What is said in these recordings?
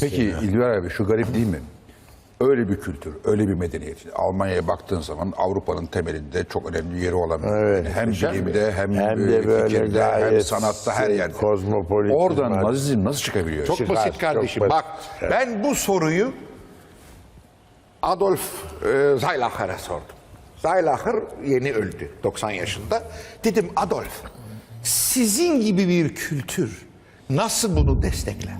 Peki İlber abi şu garip değil mi? Öyle bir kültür, öyle bir medeniyet. Almanya'ya baktığın zaman Avrupa'nın temelinde çok önemli yeri olan Evet. hem bilimde hem, Hem de e, böyle fikirde hem sanatta her yerde. kozmopolit Oradan Nazizm nasıl çıkabiliyor? Çok Çıkar, basit çok kardeşim. basit. Bak ben bu soruyu Adolf e, Zeilacher'e sordum. Zeilacher yeni öldü 90 yaşında. Dedim Adolf sizin gibi bir kültür nasıl bunu destekler?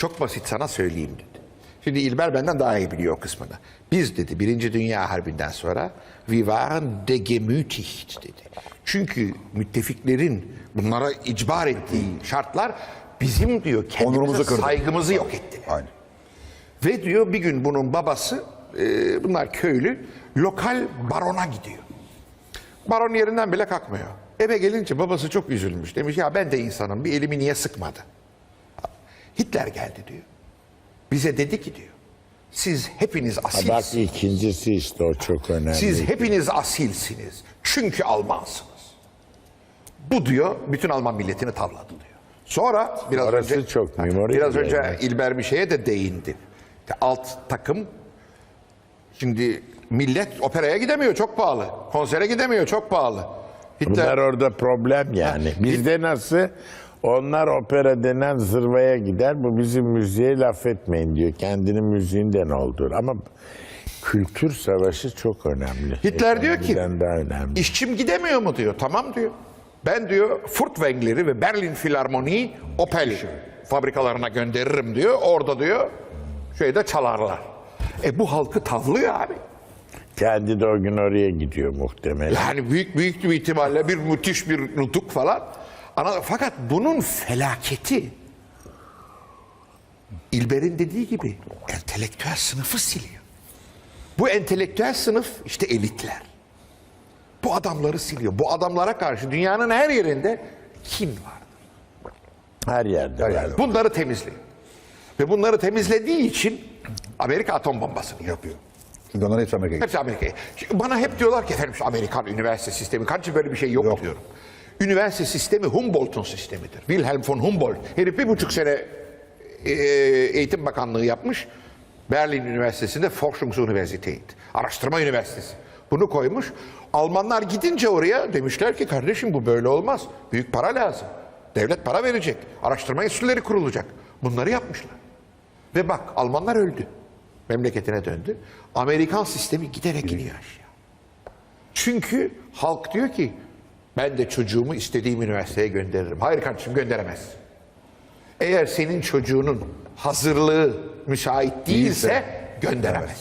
Çok basit sana söyleyeyim dedi. Şimdi İlber benden daha iyi biliyor o kısmını. Biz dedi Birinci Dünya Harbi'nden sonra wir waren degemütigt dedi. Çünkü müttefiklerin bunlara icbar ettiği şartlar bizim diyor kendimize saygımızı yok etti. Aynen. Ve diyor bir gün bunun babası, e, bunlar köylü, lokal barona gidiyor. Baron yerinden bile kalkmıyor. Eve gelince babası çok üzülmüş. Demiş ya ben de insanım bir elimi niye sıkmadı? Hitler geldi diyor. Bize dedi ki diyor. Siz hepiniz Ha, Bak asilsiniz. ikincisi işte o çok önemli. Siz hepiniz asilsiniz. Çünkü Almansınız. Bu diyor bütün Alman milletini tavladı diyor. Sonra biraz Orası önce çok biraz yani. önce İlber bir şeye de değindi. Alt takım şimdi millet operaya gidemiyor çok pahalı. Konsere gidemiyor çok pahalı. Bunlar Hitler orada problem yani. Bizde nasıl? Onlar opera denen zırvaya gider. Bu bizim müziğe laf etmeyin diyor. Kendinin müziğinden olur. Ama kültür savaşı çok önemli. Hitler diyor ki Ekonomiden daha önemli. işçim gidemiyor mu diyor. Tamam diyor. Ben diyor Furtwängler'i ve Berlin Filarmoni'yi Opel fabrikalarına gönderirim diyor. Orada diyor şeyde çalarlar. E bu halkı tavlıyor abi. Kendi de o gün oraya gidiyor muhtemelen. Yani büyük büyük bir ihtimalle bir müthiş bir nutuk falan. Fakat bunun felaketi İlber'in dediği gibi entelektüel sınıfı siliyor. Bu entelektüel sınıf işte elitler. Bu adamları siliyor. Bu adamlara karşı dünyanın her yerinde kim var? Her yerde. var. yerde. Bunları temizliyor. Ve bunları temizlediği için Amerika atom bombasını yapıyor. Çünkü onların hepsi Amerika'ya. Hepsi Amerika'ya. Bana hep diyorlar ki efendim Amerikan üniversite sistemi. Kardeşim böyle bir şey yok, Yok. diyorum. Üniversite sistemi Humboldt'un sistemidir. Wilhelm von Humboldt. Herif bir buçuk sene e, eğitim bakanlığı yapmış. Berlin Üniversitesi'nde Forschungsuniversität. Araştırma üniversitesi. Bunu koymuş. Almanlar gidince oraya demişler ki kardeşim bu böyle olmaz. Büyük para lazım. Devlet para verecek. Araştırma enstitüleri kurulacak. Bunları yapmışlar. Ve bak Almanlar öldü. Memleketine döndü. Amerikan sistemi giderek gidiyor aşağı. Çünkü halk diyor ki ben de çocuğumu istediğim üniversiteye gönderirim. Hayır kardeşim gönderemez. Eğer senin çocuğunun hazırlığı müsait değilse gönderemez.